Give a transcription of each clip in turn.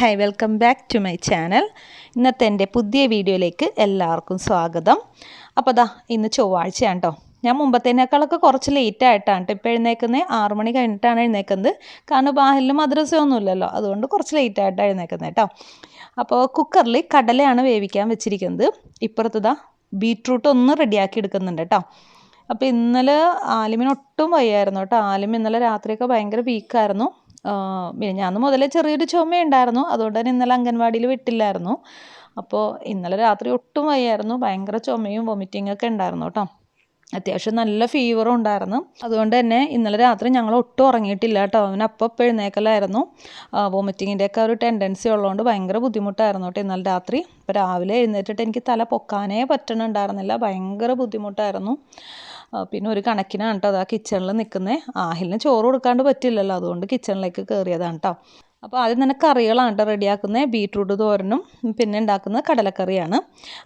Hi welcome back to my channel. ഇന്നത്തെ എന്റെ പുതിയ വീഡിയോയിലേക്ക് എല്ലാവർക്കും സ്വാഗതം. അപ്പോൾ ദാ ഇന്ന് ചൊവ്വാഴ്ചയാണ് കേട്ടോ. ഞാൻ മുമ്പത്തേനേക്കാളൊക്കെ കുറച്ച് ലേറ്റ് ആയിട്ടാണ് ഇപ്പോൾ എഴുന്നേക്കുന്നത് ആറു മണി കഴിഞ്ഞിട്ടാണ് എഴുന്നേക്കുന്നത് കാരണം ബാഹിലും മദ്രസയൊന്നുമില്ലല്ലോ. അതുകൊണ്ട് കുറച്ച് ലേറ്റ് ആയിട്ടാണ് എഴുന്നേക്കുന്നത് കേട്ടോ. അപ്പോൾ കുക്കറിൽ കടലയാണ് വേവിക്കാൻ വെച്ചിരിക്കുന്നത്. ഇപ്പുറത്ത് ദാ ബീട്രൂട്ട് ഒന്ന് റെഡിയാക്കി എടുക്കുന്നുണ്ട് കേട്ടോ. അപ്പോൾ ഇന്നലെ ആലിമിന് ഒട്ടും വയ്യായിരുന്നു കേട്ടോ. ആലിം ഇന്നലെ രാത്രിയൊക്കെ ഭയങ്കര വീക്കായിരുന്നു ഞാൻ മുതലേ ചെറിയൊരു ചുമയുണ്ടായിരുന്നു. അതുകൊണ്ട് തന്നെ ഇന്നലെ അംഗൻവാടിയിൽ വിട്ടില്ലായിരുന്നു. അപ്പോൾ ഇന്നലെ രാത്രി ഒട്ടും വയ്യായിരുന്നു. ഭയങ്കര ചുമയും വൊമിറ്റിംഗ് ഒക്കെ ഉണ്ടായിരുന്നു കേട്ടോ. അത്യാവശ്യം നല്ല ഫീവറും ഉണ്ടായിരുന്നു. അതുകൊണ്ട് തന്നെ ഇന്നലെ രാത്രി ഞങ്ങൾ ഒട്ടും ഉറങ്ങിയിട്ടില്ല കേട്ടോ. അവന് അപ്പം എഴുന്നേക്കലായിരുന്നു. വോമിറ്റിങ്ങിന്റെ ഒക്കെ ഒരു ടെൻഡൻസി ഉള്ളതുകൊണ്ട് ഭയങ്കര ബുദ്ധിമുട്ടായിരുന്നു കേട്ടോ ഇന്നലെ രാത്രി. ഇപ്പോൾ രാവിലെ എഴുന്നേറ്റിട്ട് എനിക്ക് തല പൊക്കാനേ പറ്റണുണ്ടായിരുന്നില്ല. ഭയങ്കര ബുദ്ധിമുട്ടായിരുന്നു. പിന്നെ ഒരു കണക്കിനാണ് കേട്ടോ അതാ കിച്ചണിൽ നിൽക്കുന്നത് ആഹിലിന് ചോറ് കൊടുക്കാണ്ട് പറ്റില്ലല്ലോ. അതുകൊണ്ട് കിച്ചണിലേക്ക് കയറിയതാണ് കേട്ടോ അപ്പോൾ ആദ്യം തന്നെ കറികളാണ് കേട്ടോ റെഡിയാക്കുന്നത്. ബീട്രൂട്ട് തോരനും പിന്നെ ഉണ്ടാക്കുന്നത് കടലക്കറിയാണ്.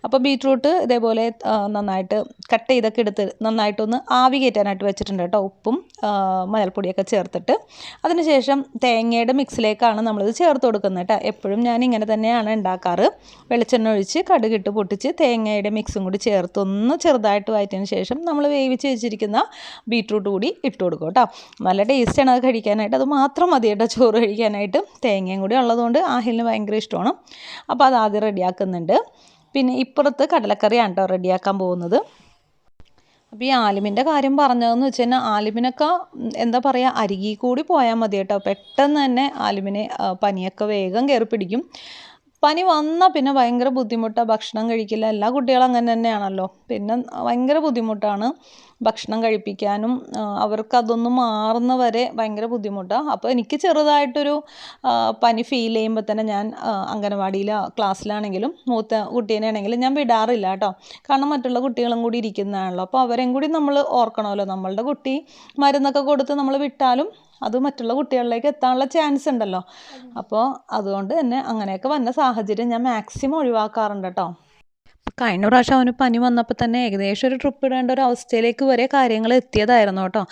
അപ്പോൾ ബീട്രൂട്ട് ഇതേപോലെ നന്നായിട്ട് കട്ട് ചെയ്തൊക്കെ എടുത്ത് നന്നായിട്ടൊന്ന് ആവി കയറ്റാനായിട്ട് വെച്ചിട്ടുണ്ട് കേട്ടോ. ഉപ്പും മഞ്ഞൾപ്പൊടിയൊക്കെ ചേർത്തിട്ട്. അതിനുശേഷം തേങ്ങയുടെ മിക്സിലേക്കാണ് നമ്മളിത് ചേർത്ത് കൊടുക്കുന്നത് കേട്ടോ. എപ്പോഴും ഞാൻ ഇങ്ങനെ തന്നെയാണ് ഉണ്ടാക്കാറ്. വെളിച്ചെണ്ണ ഒഴിച്ച് കടുകിട്ട് പൊട്ടിച്ച് തേങ്ങയുടെ മിക്സും കൂടി ചേർത്ത് ഒന്ന് ചെറുതായിട്ട് വയറ്റിന് ശേഷം നമ്മൾ വേവിച്ച് വെച്ചിരിക്കുന്ന ബീട്രൂട്ട് കൂടി ഇട്ട് കൊടുക്കും കേട്ടോ. നല്ല ടേസ്റ്റാണ് അത് കഴിക്കാനായിട്ട്. അത് മാത്രം മതി കേട്ടോ ചോറ് കഴിക്കാനായിട്ട്. തേങ്ങയും കൂടി ഉള്ളതുകൊണ്ട് ആഹിലിന് ഭയങ്കര ഇഷ്ടമാണ്. അപ്പോൾ അത് ആദ്യം റെഡിയാക്കുന്നുണ്ട്. പിന്നെ ഇപ്പുറത്ത് കടലക്കറിയാണ് കേട്ടോ റെഡിയാക്കാൻ പോകുന്നത്. അപ്പോൾ ഈ ആലിമിന്റെ കാര്യം പറഞ്ഞതെന്ന് വെച്ച് കഴിഞ്ഞാൽ ആലിമിനൊക്കെ എന്താ പറയുക അരികി കൂടി പോയാൽ മതി കേട്ടോ. പെട്ടെന്ന് തന്നെ ആലിമിനെ പനിയൊക്കെ വേഗം കയറി പിടിക്കും. പനി വന്നാൽ പിന്നെ ഭയങ്കര ബുദ്ധിമുട്ടാണ് ഭക്ഷണം കഴിക്കില്ല. എല്ലാ കുട്ടികളും അങ്ങനെ തന്നെയാണല്ലോ. പിന്നെ ഭയങ്കര ബുദ്ധിമുട്ടാണ് ഭക്ഷണം കഴിപ്പിക്കാനും അവർക്ക് മാറുന്നവരെ മാറുന്ന വരെ ഭയങ്കര ബുദ്ധിമുട്ടാണ് അപ്പോൾ എനിക്ക് ചെറുതായിട്ടൊരു പനി ഫീൽ ചെയ്യുമ്പോൾ തന്നെ ഞാൻ അംഗനവാടിയിൽ ക്ലാസ്സിലാണെങ്കിലും മൂത്ത കുട്ടീനെ ആണെങ്കിലും ഞാൻ വിടാറില്ല കേട്ടോ. കാരണം മറ്റുള്ള കുട്ടികളും കൂടി ഇരിക്കുന്നതാണല്ലോ. അപ്പോൾ അവരെയും കൂടി നമ്മൾ ഓർക്കണമല്ലോ. നമ്മളുടെ കുട്ടി മരുന്നൊക്കെ കൊടുത്ത് നമ്മൾ വിട്ടാലും അത് മറ്റുള്ള കുട്ടികളിലേക്ക് എത്താനുള്ള ചാൻസ് ഉണ്ടല്ലോ. അപ്പോൾ അതുകൊണ്ട് തന്നെ അങ്ങനെയൊക്കെ വന്ന സാഹചര്യം ഞാൻ മാക്സിമം ഒഴിവാക്കാറുണ്ട് കേട്ടോ. കഴിഞ്ഞ പ്രാവശ്യം അവന് പനി വന്നപ്പോൾ തന്നെ ഏകദേശം ഒരു ട്രിപ്പ് ഇടേണ്ട ഒരു അവസ്ഥയിലേക്ക് വരെ കാര്യങ്ങൾ എത്തിയതായിരുന്നു കേട്ടോ.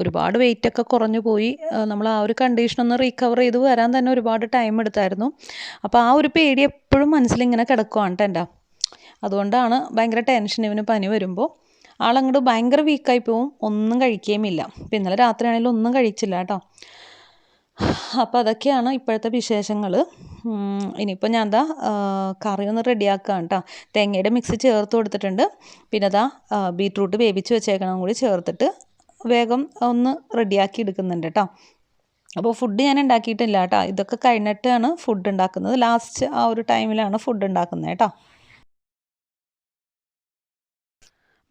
ഒരുപാട് വെയിറ്റൊക്കെ കുറഞ്ഞു പോയി. നമ്മൾ ആ ഒരു കണ്ടീഷനൊന്ന് റീകവർ ചെയ്ത് വരാൻ തന്നെ ഒരുപാട് ടൈം എടുത്തായിരുന്നു. അപ്പോൾ ആ ഒരു പേടി എപ്പോഴും മനസ്സിലിങ്ങനെ കിടക്കുവാണ് എന്റെ. അതുകൊണ്ടാണ് ഭയങ്കര ടെൻഷൻ ഇവന് പനി വരുമ്പോൾ ആളങ്ങോട്ട് ഭയങ്കര വീക്കായി പോവും. ഒന്നും കഴിക്കുകയുമില്ല ഇപ്പം ഇന്നലെ രാത്രിയാണെങ്കിലും ഒന്നും കഴിച്ചില്ല കേട്ടോ. അപ്പോൾ അതൊക്കെയാണ് ഇപ്പോഴത്തെ വിശേഷങ്ങൾ ഇനിയിപ്പോൾ ഞാൻ എന്താ കറി ഒന്ന് റെഡിയാക്കുകയാണ് കേട്ടോ തേങ്ങയുടെ മിക്സ് ചേർത്ത് കൊടുത്തിട്ടുണ്ട്. പിന്നെ അതാ ബീട്രൂട്ട് വേവിച്ച് വെച്ചേക്കണം കൂടി ചേർത്തിട്ട് വേഗം ഒന്ന് റെഡിയാക്കി എടുക്കുന്നുണ്ട് കേട്ടോ അപ്പോൾ ഫുഡ് ഞാൻ ഉണ്ടാക്കിയിട്ടില്ല കേട്ടോ ഇതൊക്കെ കഴിഞ്ഞിട്ടാണ് ഫുഡ് ഉണ്ടാക്കുന്നത്. ലാസ്റ്റ് ആ ഒരു ടൈമിലാണ് ഫുഡ് ഉണ്ടാക്കുന്നത് കേട്ടോ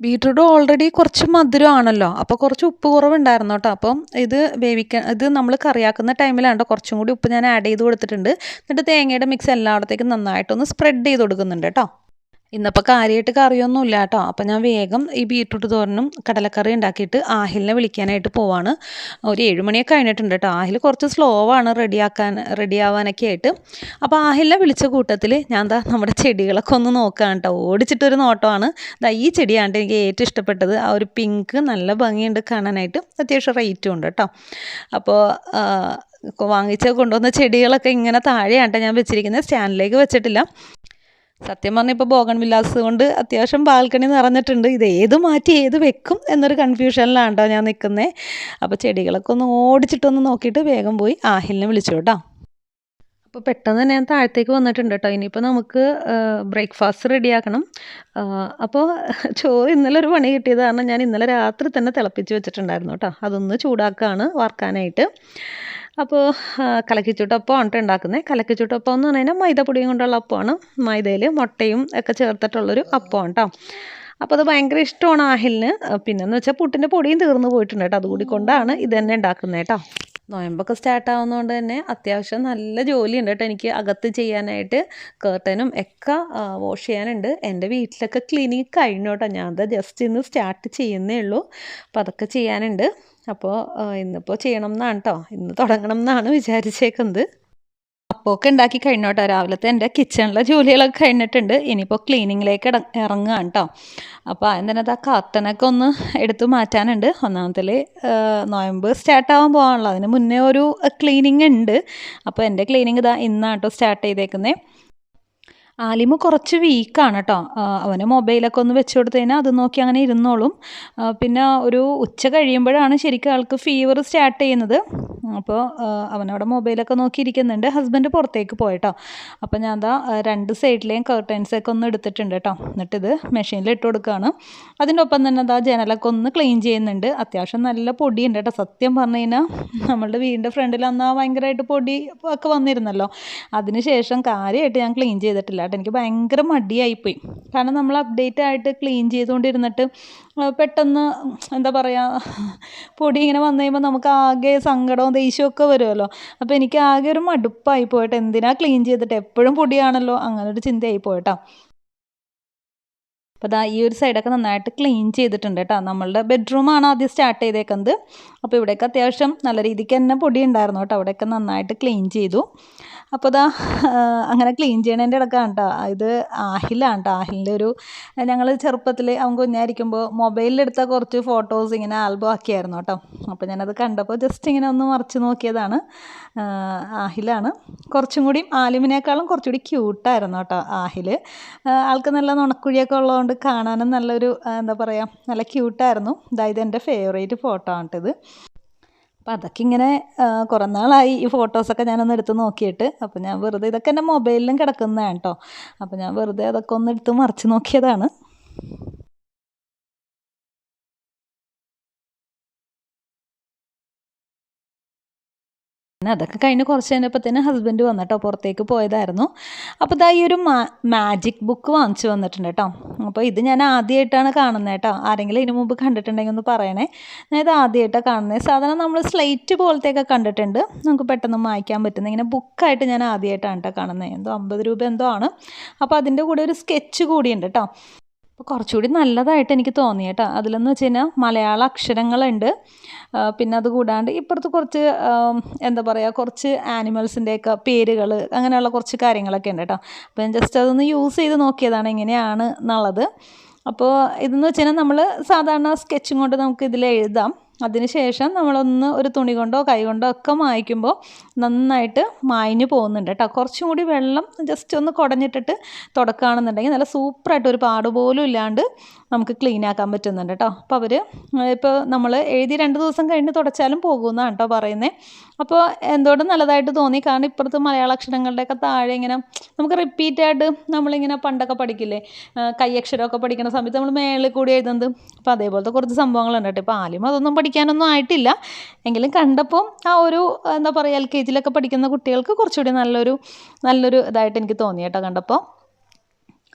ബീട്രൂട്ട് ഓൾറെഡി കുറച്ച് മധുരമാണല്ലോ. അപ്പോൾ കുറച്ച് ഉപ്പ് കുറവുണ്ടായിരുന്നു കേട്ടോ. അപ്പം ഇത് വേവിക്കാൻ ഇത് നമ്മൾ കറിയാക്കുന്ന ടൈമിലാണ് കേട്ടോ കുറച്ചും കൂടി ഉപ്പ് ഞാൻ ആഡ് ചെയ്ത് കൊടുത്തിട്ടുണ്ട്. എന്നിട്ട് തേങ്ങയുടെ മിക്സ് എല്ലായിടത്തേക്കും നന്നായിട്ടൊന്ന് സ്പ്രെഡ് ചെയ്ത് കൊടുക്കുന്നുണ്ട് കേട്ടോ. ഇന്നിപ്പോൾ കാര്യമായിട്ട് കറിയൊന്നും ഇല്ല കേട്ടോ. അപ്പോൾ ഞാൻ വേഗം ഈ ബീട്രൂട്ട് തോരനും കടലക്കറി ഉണ്ടാക്കിയിട്ട് ആഹിലിനെ വിളിക്കാനായിട്ട് പോവാണ്. ഒരു ഏഴുമണിയൊക്കെ കഴിഞ്ഞിട്ടുണ്ട് കേട്ടോ. ആഹിൽ കുറച്ച് സ്ലോ ആണ് റെഡിയാക്കാൻ റെഡിയാവാനൊക്കെ ആയിട്ട്. അപ്പോൾ ആഹിലിനെ വിളിച്ച കൂട്ടത്തിൽ ഞാൻ എന്താ നമ്മുടെ ചെടികളൊക്കെ ഒന്ന് നോക്കുകയാണ് കേട്ടോ. ഓടിച്ചിട്ടൊരു നോട്ടമാണ്. ദാ ഈ ചെടിയാണ് എനിക്ക് ഏറ്റവും ഇഷ്ടപ്പെട്ടത്. ആ ഒരു പിങ്ക് നല്ല ഭംഗിയുണ്ട് കാണാനായിട്ട്. അത്യാവശ്യം റേറ്റും ഉണ്ട് കേട്ടോ. അപ്പോൾ വാങ്ങിച്ച് കൊണ്ടുവന്ന ചെടികളൊക്കെ ഇങ്ങനെ താഴെയാണ് ഞാൻ വെച്ചിരിക്കുന്നത്. സ്റ്റാൻഡിലേക്ക് വെച്ചിട്ടില്ല. സത്യം പറഞ്ഞാൽ ഇപ്പോൾ ബോഗൺ വില്ലാസ് കൊണ്ട് അത്യാവശ്യം ബാൽക്കണി നിറഞ്ഞിട്ടുണ്ട്. ഇത് ഏത് മാറ്റി ഏത് വെക്കും എന്നൊരു കൺഫ്യൂഷനിലാണ് കേട്ടോ ഞാൻ നിൽക്കുന്നത് അപ്പോൾ ചെടികളൊക്കെ ഒന്ന് ഓടിച്ചിട്ടൊന്ന് നോക്കിയിട്ട് വേഗം പോയി ആഹിലിനെ വിളിച്ചു കേട്ടോ അപ്പോൾ പെട്ടെന്ന് തന്നെ ഞാൻ താഴത്തേക്ക് വന്നിട്ടുണ്ട് കേട്ടോ ഇനിയിപ്പോൾ നമുക്ക് ബ്രേക്ക്ഫാസ്റ്റ് റെഡിയാക്കണം. അപ്പോൾ ചോറ് ഇന്നലെ ഒരു പണി കിട്ടിയത് കാരണം ഞാൻ ഇന്നലെ രാത്രി തന്നെ തിളപ്പിച്ച് വെച്ചിട്ടുണ്ടായിരുന്നു കേട്ടോ അതൊന്ന് ചൂടാക്കുകയാണ് വറുക്കാനായിട്ട്. അപ്പോൾ കലക്കിച്ചുട്ടപ്പം ആണ് ഉണ്ടാക്കുന്നത് കലക്കിച്ചുട്ടപ്പം എന്ന് പറഞ്ഞാൽ മൈദപ്പൊടിയും കൊണ്ടുള്ള അപ്പമാണ്. മൈദയിൽ മുട്ടയും ഒക്കെ ചേർത്തിട്ടുള്ളൊരു അപ്പമാണ് കേട്ടോ അപ്പോൾ അത് ഭയങ്കര ഇഷ്ടമാണ് ആഹിലിന്. പിന്നെന്ന് വെച്ചാൽ പുട്ടിന്റെ പൊടിയും തീർന്നു പോയിട്ടുണ്ട് കേട്ടോ അതുകൂടി കൊണ്ടാണ് ഇത് തന്നെ ഉണ്ടാക്കുന്നത് കേട്ടോ നോയമ്പൊക്കെ സ്റ്റാർട്ട് ആവുന്നതുകൊണ്ട് തന്നെ അത്യാവശ്യം നല്ല ജോലിയുണ്ട് കേട്ടോ എനിക്ക് അകത്ത് ചെയ്യാനായിട്ട്. കേർട്ടനും ഒക്കെ വാഷ് ചെയ്യാനുണ്ട്. എന്റെ വീട്ടിലൊക്കെ ക്ലീനിങ് കഴിഞ്ഞു കേട്ടോ ഞാൻ അത് ജസ്റ്റ് ഇന്ന് സ്റ്റാർട്ട് ചെയ്യുന്നേ ഉള്ളൂ. അപ്പോൾ അതൊക്കെ ചെയ്യാനുണ്ട്. അപ്പോൾ ഇന്നിപ്പോൾ ചെയ്യണം എന്നാണ് കേട്ടോ ഇന്ന് തുടങ്ങണം എന്നാണ് വിചാരിച്ചേക്കുന്നത്. അപ്പമൊക്കെ ഉണ്ടാക്കി കഴിഞ്ഞോട്ടോ. രാവിലത്തെ എന്റെ കിച്ചണിലെ ജോലികളൊക്കെ കഴിഞ്ഞിട്ടുണ്ട്. ഇനിയിപ്പോൾ ക്ലീനിങ്ങിലേക്ക് ഇറങ്ങുകയാണ് കേട്ടോ അപ്പോൾ അതിനകത്ത് ആ കർട്ടനൊക്കെ ഒന്ന് എടുത്തു മാറ്റാനുണ്ട്. ഒന്നാമത്തിൽ നോയമ്പ് സ്റ്റാർട്ടാവാൻ പോകാനുള്ളൂ അതിന് മുന്നേ ഒരു ക്ലീനിങ് ഉണ്ട്. അപ്പോൾ എന്റെ ക്ലീനിങ് ഇതാ ഇന്നാണ് സ്റ്റാർട്ട് ചെയ്തേക്കുന്നത് ആലിമ കുറച്ച് വീക്കാണ് കേട്ടോ. അവന് മൊബൈലൊക്കെ ഒന്ന് വെച്ച് കൊടുത്തു അത് നോക്കി അങ്ങനെ ഇരുന്നോളും. പിന്നെ ഒരു ഉച്ച കഴിയുമ്പോഴാണ് ശരിക്കും ആൾക്ക് ഫീവർ സ്റ്റാർട്ട് ചെയ്യുന്നത്. അപ്പോൾ അവനവിടെ മൊബൈലൊക്കെ നോക്കിയിരിക്കുന്നുണ്ട്. ഹസ്ബൻഡ് പുറത്തേക്ക് പോയിട്ടോ. അപ്പോൾ ഞാൻ എന്താ രണ്ട് സൈഡിലെയും കർട്ടൻസൊക്കെ ഒന്ന് എടുത്തിട്ടുണ്ട് കേട്ടോ എന്നിട്ടിത് മെഷീനിൽ ഇട്ട് കൊടുക്കുകയാണ് അതിന്റെ ഒപ്പം തന്നെ എന്താ ജനലൊക്കെ ഒന്ന് ക്ലീൻ ചെയ്യുന്നുണ്ട്. അത്യാവശ്യം നല്ല പൊടിയുണ്ട് കേട്ടോ സത്യം പറഞ്ഞു കഴിഞ്ഞാൽ നമ്മളുടെ വീടിന്റെ ഫ്രണ്ടിൽ അന്ന് ഭയങ്കരമായിട്ട് പൊടി ഒക്കെ വന്നിരുന്നല്ലോ. അതിനുശേഷം കാര്യമായിട്ട് ഞാൻ ക്ലീൻ ചെയ്തിട്ടില്ല കേട്ടോ എനിക്ക് ഭയങ്കര മടിയായിപ്പോയി. കാരണം നമ്മൾ അപ്ഡേറ്റ് ആയിട്ട് ക്ലീൻ ചെയ്തുകൊണ്ടിരുന്നിട്ട് പെട്ടെന്ന് എന്താ പറയുക പൊടി ഇങ്ങനെ വന്നു കഴിയുമ്പോൾ നമുക്ക് ആകെ സങ്കടവും ദേഷ്യവും ഒക്കെ വരുമല്ലോ. അപ്പോൾ എനിക്ക് ആകെ ഒരു മടുപ്പായി പോയിട്ട് എന്തിനാ ക്ലീൻ ചെയ്തിട്ട് എപ്പോഴും പൊടിയാണല്ലോ? അങ്ങനെ ഒരു ചിന്തയായി പോയിട്ടോ. അപ്പോൾ ദാ ഈ ഒരു സൈഡൊക്കെ നന്നായിട്ട് ക്ലീൻ ചെയ്തിട്ടുണ്ട് കേട്ടോ. നമ്മളുടെ ബെഡ്റൂമാണ് ആദ്യം സ്റ്റാർട്ട് ചെയ്തേക്കുന്നത്. അപ്പോൾ ഇവിടെയൊക്കെ അത്യാവശ്യം നല്ല രീതിക്ക് തന്നെ പൊടി ഉണ്ടായിരുന്നു കേട്ടോ. അവിടെയൊക്കെ നന്നായിട്ട് ക്ലീൻ ചെയ്തു. അപ്പോൾ ദാ അങ്ങനെ ക്ലീൻ ചെയ്യണതിന്റെ ഇടക്കാണ് കേട്ടോ ഇത് ആഹിലാണ് കേട്ടോ ആഹിലിന്റെ ഒരു ഞങ്ങൾ ചെറുപ്പത്തിൽ അവൻ കുഞ്ഞായിരിക്കുമ്പോൾ മൊബൈലിലെടുത്ത കുറച്ച് ഫോട്ടോസ് ഇങ്ങനെ ആൽബം ആക്കിയായിരുന്നു കേട്ടോ അപ്പോൾ ഞാനത് കണ്ടപ്പോൾ ജസ്റ്റ് ഇങ്ങനെ ഒന്ന് മറിച്ച് നോക്കിയതാണ്. ആഹിലാണ്. കുറച്ചും കൂടി ആലിമിനേക്കാളും കുറച്ചുകൂടി ക്യൂട്ടായിരുന്നു കേട്ടോ ആഹിൽ ആൾക്ക് നല്ല നുണക്കുഴിയൊക്കെ ഉള്ളതുകൊണ്ട് കാണാനും നല്ലൊരു എന്താ പറയുക നല്ല ക്യൂട്ടായിരുന്നു. ഇതായത് എന്റെ ഫേവറേറ്റ് ഫോട്ടോ ആണിട്ടിത്. അപ്പോൾ അതൊക്കെ ഇങ്ങനെ കുറേ നാളായി ഈ ഫോട്ടോസൊക്കെ ഞാനൊന്ന് എടുത്ത് നോക്കിയിട്ട്. അപ്പോൾ ഞാൻ വെറുതെ ഇതൊക്കെ എന്റെ മൊബൈലിലും കിടക്കുന്നതാണ് കേട്ടോ അപ്പോൾ ഞാൻ വെറുതെ അതൊക്കെ ഒന്ന് എടുത്ത് മറിച്ച് നോക്കിയതാണ്. പിന്നെ അതൊക്കെ കഴിഞ്ഞ് കുറച്ച് കഴിഞ്ഞപ്പോഴത്തേന് ഹസ്ബൻഡ് വന്നിട്ടോ പുറത്തേക്ക് പോയതായിരുന്നു. അപ്പോൾ ഇതാ ഈ ഒരു മാജിക് ബുക്ക് വാങ്ങിച്ചു വന്നിട്ടുണ്ട് കേട്ടോ. അപ്പോൾ ഇത് ഞാൻ ആദ്യമായിട്ടാണ് കാണുന്നത് കേട്ടോ. ആരെങ്കിലും ഇതിനു മുമ്പ് കണ്ടിട്ടുണ്ടെങ്കിൽ ഒന്ന് പറയണേ. ഞാൻ ഇത് ആദ്യമായിട്ടാണ് കാണുന്നത്. സാധാരണ നമ്മൾ സ്ലൈറ്റ് പോലത്തെയൊക്കെ കണ്ടിട്ടുണ്ട്. നമുക്ക് പെട്ടെന്ന് വായിക്കാൻ പറ്റുന്ന. ഇങ്ങനെ ബുക്കായിട്ട് ഞാൻ ആദ്യമായിട്ടാണ് കേട്ടോ കാണുന്നത്. എന്തോ അമ്പത് രൂപ എന്തോ ആണ്. അപ്പോൾ അതിന്റെ കൂടെ ഒരു സ്കെച്ച് കൂടിയുണ്ട് കേട്ടോ. അപ്പോൾ കുറച്ചുകൂടി നല്ലതായിട്ട് എനിക്ക് തോന്നി കേട്ടോ. അതിലെന്ന് വെച്ച് കഴിഞ്ഞാൽ മലയാള അക്ഷരങ്ങളുണ്ട്. പിന്നെ അത് കൂടാണ്ട് ഇപ്പുറത്ത് കുറച്ച് എന്താ പറയുക കുറച്ച് ആനിമൽസിന്റെയൊക്കെ പേരുകൾ അങ്ങനെയുള്ള കുറച്ച് കാര്യങ്ങളൊക്കെ ഉണ്ട് കേട്ടോ. അപ്പോൾ ഞാൻ ജസ്റ്റ് അതൊന്ന് യൂസ് ചെയ്ത് നോക്കിയതാണ് എങ്ങനെയാണ് എന്നുള്ളത്. അപ്പോൾ ഇതെന്ന് വെച്ച് കഴിഞ്ഞാൽ നമ്മൾ സാധാരണ സ്കെച്ചും കൊണ്ട് നമുക്ക് ഇതിൽ എഴുതാം. അതിനുശേഷം നമ്മളൊന്ന് ഒരു തുണി കൊണ്ടോ കൈ കൊണ്ടോ ഒക്കെ മായ്ക്കുമ്പോൾ നന്നായിട്ട് മായഞ്ഞു പോകുന്നുണ്ട് കേട്ടോ കുറച്ചും കൂടി വെള്ളം ജസ്റ്റ് ഒന്ന് കുടഞ്ഞിട്ടിട്ട് തുടക്കുകയാണെന്നുണ്ടെങ്കിൽ നല്ല സൂപ്പറായിട്ട് ഒരു പാട് പോലും ഇല്ലാണ്ട് നമുക്ക് ക്ലീൻ ആക്കാൻ പറ്റുന്നുണ്ട് കേട്ടോ അപ്പോൾ അവർ ഇപ്പോൾ നമ്മൾ എഴുതി രണ്ട് ദിവസം കഴിഞ്ഞ് തുടച്ചാലും പോകുമെന്നാണ് കേട്ടോ പറയുന്നത്. അപ്പോൾ എന്തോടും നല്ലതായിട്ട് തോന്നി. കാരണം ഇപ്പുറത്ത് മലയാള അക്ഷരങ്ങളുടെയൊക്കെ താഴെ ഇങ്ങനെ നമുക്ക് റിപ്പീറ്റായിട്ട് നമ്മളിങ്ങനെ പണ്ടൊക്കെ പഠിക്കില്ലേ? കൈയക്ഷരമൊക്കെ പഠിക്കുന്ന സമയത്ത് നമ്മൾ മേളിൽ കൂടി എഴുതുന്നത്. അപ്പോൾ അതേപോലത്തെ കുറച്ച് സംഭവങ്ങളുണ്ട് കേട്ടോ ഇപ്പോൾ ആദ്യം അതൊന്നും പഠിക്കാനൊന്നും ആയിട്ടില്ല. എങ്കിലും കണ്ടപ്പോൾ ആ ഒരു എന്താ പറയുക എൽ കെ ജിയിലൊക്കെ പഠിക്കുന്ന കുട്ടികൾക്ക് കുറച്ചുകൂടി നല്ലൊരു നല്ലൊരു ഇതായിട്ട് എനിക്ക് തോന്നി കേട്ടോ കണ്ടപ്പോൾ.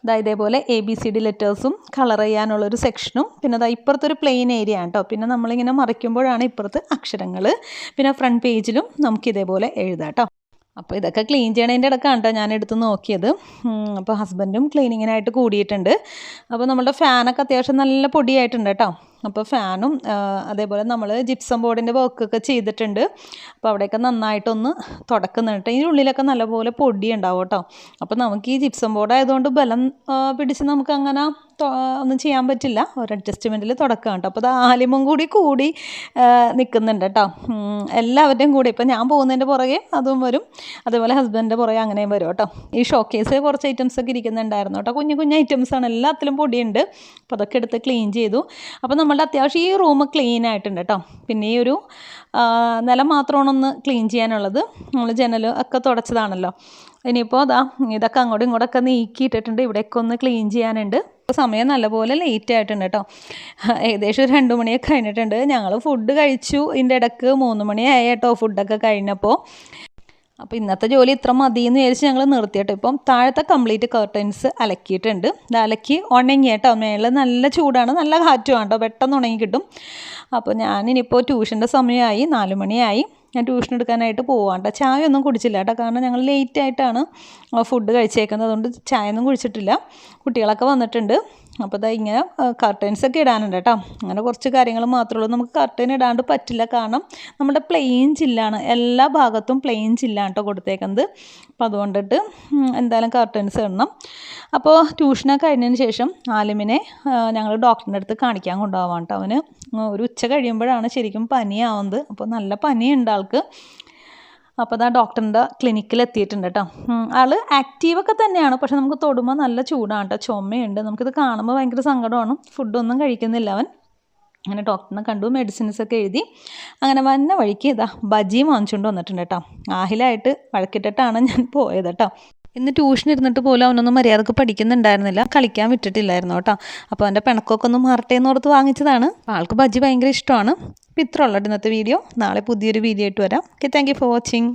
ഇതാ ഇതേപോലെ എ ബി സി ഡി ലെറ്റേഴ്സും കളർ ചെയ്യാനുള്ളൊരു സെക്ഷനും പിന്നെ അതാ ഇപ്പുറത്തൊരു പ്ലെയിൻ ഏരിയ ആണ് കേട്ടോ പിന്നെ നമ്മളിങ്ങനെ മറിക്കുമ്പോഴാണ് ഇപ്പുറത്ത് അക്ഷരങ്ങൾ പിന്നെ ഫ്രണ്ട് പേജിലും നമുക്ക് ഇതേപോലെ എഴുതാം കേട്ടോ അപ്പോൾ ഇതൊക്കെ ക്ലീൻ ചെയ്യണതിന്റെ ഇടക്കാണ് കേട്ടോ ഞാൻ എടുത്ത് നോക്കിയത് അപ്പോൾ ഹസ്ബൻഡും ക്ലീനിങ്ങിനായിട്ട് കൂടിയിട്ടുണ്ട്. അപ്പോൾ നമ്മുടെ ഫാനൊക്കെ അത്യാവശ്യം നല്ല പൊടിയായിട്ടുണ്ട് കേട്ടോ അപ്പോൾ ഫാനും അതേപോലെ നമ്മൾ ജിപ്സം ബോർഡിന്റെ വർക്കൊക്കെ ചെയ്തിട്ടുണ്ട്. അപ്പോൾ അവിടെയൊക്കെ നന്നായിട്ടൊന്ന് തുടക്കുന്നുണ്ട്. ഇതിന്റെ ഉള്ളിലൊക്കെ നല്ലപോലെ പൊടി ഉണ്ടാവും കേട്ടോ. അപ്പോൾ നമുക്ക് ഈ ജിപ്സം ബോർഡ് ആയതുകൊണ്ട് ബലം പിടിച്ച് നമുക്ക് അങ്ങനെ ഒന്നും ചെയ്യാൻ പറ്റില്ല. ഒരു അഡ്ജസ്റ്റ്മെന്റിൽ തുടക്കുക കേട്ടോ. അപ്പോൾ അത് ആലിമും കൂടി കൂടി നിൽക്കുന്നുണ്ട് കേട്ടോ. എല്ലാവരുടെയും കൂടി. ഇപ്പം ഞാൻ പോകുന്നതിന്റെ പുറകെ അതും വരും. അതേപോലെ ഹസ്ബൻഡിന്റെ പുറകെ അങ്ങനെയും വരും കേട്ടോ. ഈ ഷോക്കേസ് കുറച്ച് ഐറ്റംസ് ഒക്കെ ഇരിക്കുന്നുണ്ടായിരുന്നു കേട്ടോ. കുഞ്ഞു കുഞ്ഞു ഐറ്റംസാണ് എല്ലാത്തിലും പൊടിയുണ്ട്. അപ്പോൾ അതൊക്കെ എടുത്ത് ക്ലീൻ ചെയ്തു. അപ്പോൾ നമ്മളുടെ അത്യാവശ്യം ഈ റൂം ക്ലീൻ ആയിട്ടുണ്ട് കേട്ടോ പിന്നെ ഈ ഒരു നിലം മാത്രമാണ് ഒന്ന് ക്ലീൻ ചെയ്യാനുള്ളത്. നമ്മൾ ജനൽ ഒക്കെ തുടച്ചതാണല്ലോ. ഇനിയിപ്പോൾ അതാ ഇതൊക്കെ അങ്ങോട്ടും ഇങ്ങോട്ടൊക്കെ നീക്കിയിട്ടിട്ടുണ്ട്. ഇവിടെയൊക്കെ ഒന്ന് ക്ലീൻ ചെയ്യാനുണ്ട്. സമയം നല്ലപോലെ ലേറ്റ് ആയിട്ടുണ്ട് കേട്ടോ ഏകദേശം ഒരു രണ്ട് മണിയൊക്കെ കഴിഞ്ഞിട്ടുണ്ട്. ഞങ്ങൾ ഫുഡ് കഴിച്ചു. ഇതിന്റെ ഇടയ്ക്ക് മൂന്ന് മണിയായി കേട്ടോ ഫുഡൊക്കെ കഴിഞ്ഞപ്പോൾ അപ്പോൾ ഇന്നത്തെ ജോലി ഇത്ര മതി എന്ന് വിചാരിച്ച് ഞങ്ങൾ നിർത്തിയിട്ട്. ഇപ്പം താഴത്തെ കംപ്ലീറ്റ് കർട്ടൻസ് അലക്കിയിട്ടുണ്ട്. ഇത് അലക്കി ഉണങ്ങി കേട്ടോ. മേളിൽ നല്ല ചൂടാണ്. നല്ല കാറ്റുമാണ് കേട്ടോ പെട്ടെന്ന് ഉണങ്ങി കിട്ടും. അപ്പോൾ ഞാനിനിപ്പോൾ ട്യൂഷന്റെ സമയമായി. നാല് മണിയായി. ഞാൻ ട്യൂഷൻ എടുക്കാനായിട്ട് പോവാം കേട്ടോ ചായ ഒന്നും കുടിച്ചില്ല കേട്ടോ കാരണം ഞങ്ങൾ ലേറ്റ് ആയിട്ടാണ് ഫുഡ് കഴിച്ചേക്കുന്നത്. അതുകൊണ്ട് ചായ ഒന്നും കുടിച്ചിട്ടില്ല. കുട്ടികളൊക്കെ വന്നിട്ടുണ്ട്. അപ്പോൾ ഇതാ ഇങ്ങനെ കർട്ടൻസ് ഒക്കെ ഇടാനുണ്ട് കേട്ടോ. അങ്ങനെ കുറച്ച് കാര്യങ്ങൾ മാത്രമേ ഉള്ളൂ. നമുക്ക് കർട്ടൻ ഇടാണ്ട് പറ്റില്ല. കാരണം നമ്മുടെ പ്ലെയിൻ ചില്ലാണ്. എല്ലാ ഭാഗത്തും പ്ലെയിൻ ചില്ലാണ് കേട്ടോ കൊടുത്തേക്കുന്നത്. അപ്പോൾ അതുകൊണ്ടിട്ട് എന്തായാലും കർട്ടൻസ് ഇടണം. അപ്പോൾ ട്യൂഷനൊക്കെ കഴിഞ്ഞതിന് ശേഷം ആലിമിനെ ഞങ്ങൾ ഡോക്ടറിന്റെ അടുത്ത് കാണിക്കാൻ കൊണ്ടുപോകാൻ കേട്ടോ അവന്. ഒരു ഉച്ച കഴിയുമ്പോഴാണ് ശരിക്കും പനിയാവുന്നത്. അപ്പോൾ നല്ല പനിയുണ്ട് ആൾക്ക്. അപ്പോൾ അതാ ഡോക്ടറിന്റെ ക്ലിനിക്കിൽ എത്തിയിട്ടുണ്ട് കേട്ടോ ആൾ ആക്റ്റീവൊക്കെ തന്നെയാണ്. പക്ഷെ നമുക്ക് തൊടുമ്പോൾ നല്ല ചൂടാണ് കേട്ടോ ചുമയുണ്ട്. നമുക്കിത് കാണുമ്പോൾ ഭയങ്കര സങ്കടമാണ്. ഫുഡൊന്നും കഴിക്കുന്നില്ല അവൻ. അങ്ങനെ ഡോക്ടറിനെ കണ്ടു മെഡിസിൻസ് ഒക്കെ എഴുതി. അങ്ങനെ വന്ന വഴിക്ക് ഇതാ ബജിയും വാങ്ങിച്ചുകൊണ്ട് വന്നിട്ടുണ്ട് കേട്ടോ ആഹിലായിട്ട് വഴക്കിട്ടിട്ടാണ് ഞാൻ പോയത് കേട്ടോ ഇന്ന് ട്യൂഷൻ ഇരുന്നിട്ട് പോലും അവനൊന്നും മര്യാദയ്ക്ക് പഠിക്കുന്നുണ്ടായിരുന്നില്ല. കളിക്കാൻ വിട്ടിട്ടില്ലായിരുന്നു കേട്ടോ. അപ്പോൾ അവന്റെ പിണക്കൊക്കെ ഒന്ന് മാറട്ടെ ഓർത്ത് വാങ്ങിച്ചതാണ്. ആൾക്ക് ബജ്ജി ഭയങ്കര ഇഷ്ടമാണ്. അപ്പോൾ ഇത്ര ഉള്ളത് ഇന്നത്തെ വീഡിയോ നാളെ പുതിയൊരു വീഡിയോ ആയിട്ട് വരാം. Okay thank for watching